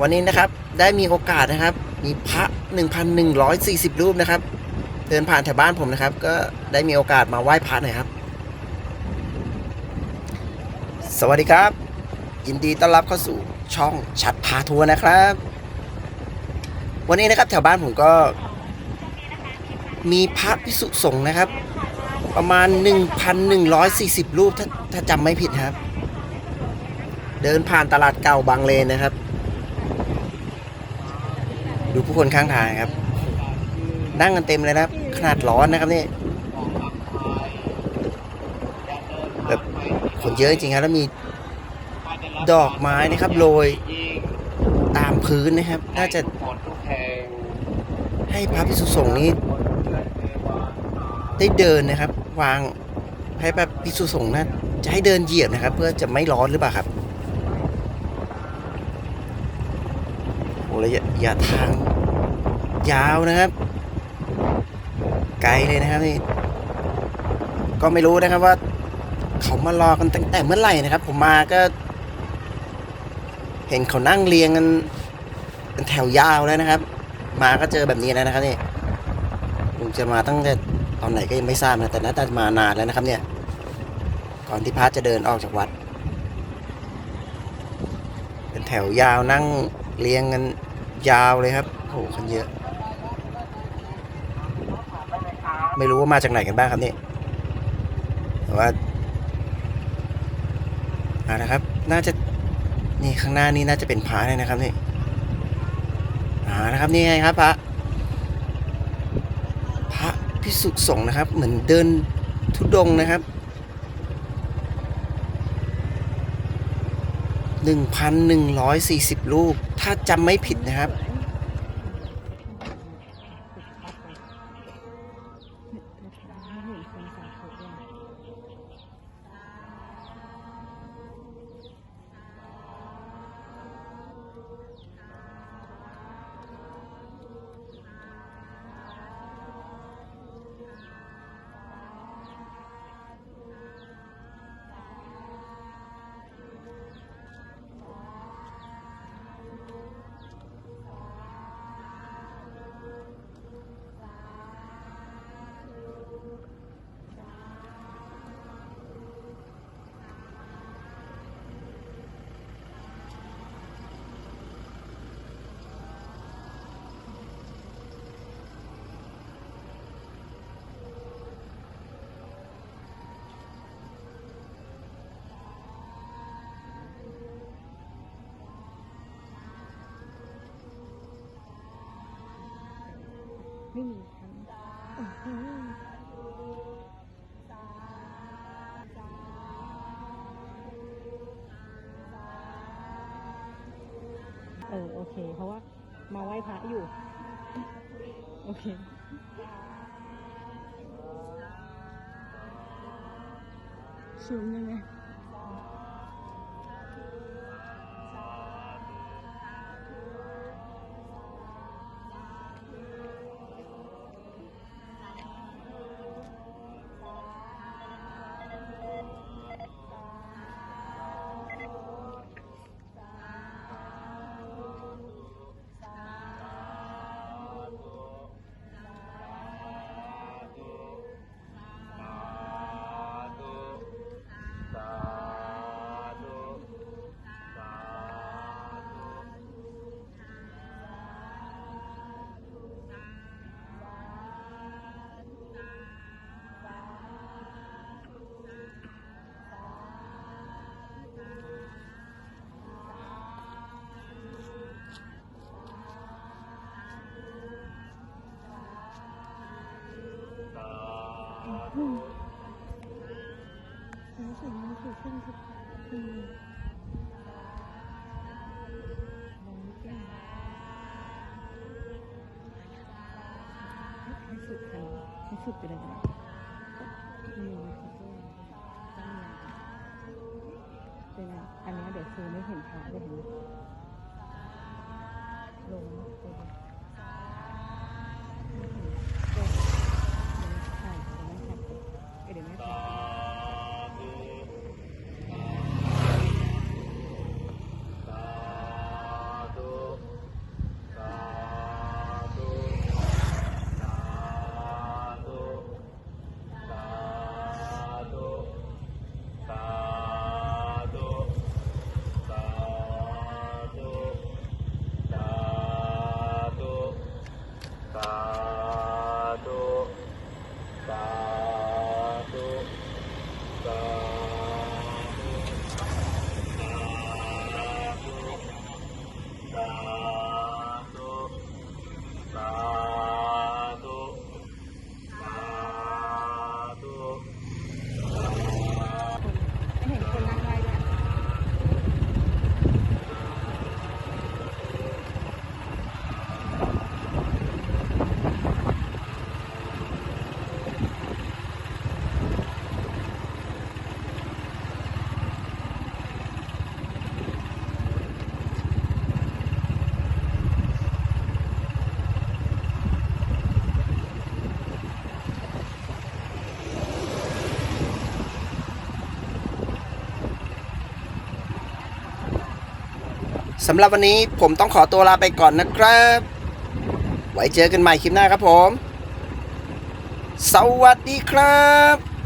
วันนี้นะครับได้มีโอกาสนะครับ มีพระ 1,140 รูปนะครับ เดินผ่านแถวบ้านผมนะครับ ก็ได้มีโอกาสมาไหว้พระหน่อยครับ สวัสดีครับ ยินดีต้อนรับเข้าสู่ช่องชัดพาทัวร์นะครับ วันนี้นะครับแถวบ้านผมก็ มีพระพิสุสงฆ์นะครับ ประมาณ 1,140 รูปถ้าถ้าจำไม่ผิดครับ เดินผ่านตลาดเก่าบางเลนนะครับ ดูผู้คนข้างทางครับ นั่งกันเต็มเลยนะครับ ขนาดร้อนนะครับนี่แบบคนเยอะจริงครับแล้วมีดอกไม้นะครับโรยตามพื้นนะครับ น่าจะให้พระพิสุสงฆ์นี้ได้เดินนะครับ วางให้พระพิสุสงฆ์นะจะให้เดินเหยียบนะครับ เพื่อจะไม่ร้อนหรือเปล่าครับ โอ้ ระยะยะทางยาวนะครับ ไกลเลยนะครับนี่ก็ไม่รู้นะครับว่า เขามารอกันตั้งแต่เมื่อไหร่นะครับ ผมมาก็ เห็นเขานั่งเรียงกันเป็นแถวยาวแล้วนะครับ มาก็เจอแบบนี้แล้วนะครับนี่ลุงจะมาตั้งแต่ตอนไหนก็ยังไม่ทราบนะแต่น่าจะมานานแล้วนะครับ เนี่ย ก่อนที่พระจะเดินออกจากวัด เป็นแถวยาวนั่งเรียงกัน ยาวเลยครับโอ้โหคนเยอะ ไม่รู้ว่ามาจากไหนกันบ้างครับนี่แต่ว่าเอาละครับ น่าจะนี่ข้างหน้านี่น่าจะเป็นพระเลยนะครับนี่อ่านะครับนี่ไงครับพระพระพิสุสงฆ์นะครับ เหมือนเดินทุดงนะครับ 1,140 ลูก ถ้าจำไม่ผิดนะครับ ไม่มีคันอื้อหือเออโอเค เพราะว่ามาไหว้พระอยู่ โอเคสูงยังไง อเครื่งทุกอืมมองไม่แก้ให้สุดคันให้สุดไปเลยนะมีมีคันด้วยตั้งยาวเป็นไงอันนี้เดี๋ยวซูไม่เห็นพระเลยเห็นไหมลงไปเลยไม่เห็นเดี๋ยวถ่ายเดี๋ยวไม่ถ่ายเอ้ยเดี๋ยวไม่ถ่าย สาธุ สำหรับวันนี้ผมต้องขอตัวลาไปก่อนนะครับ ไว้เจอกันใหม่คลิปหน้าครับผม สวัสดีครับ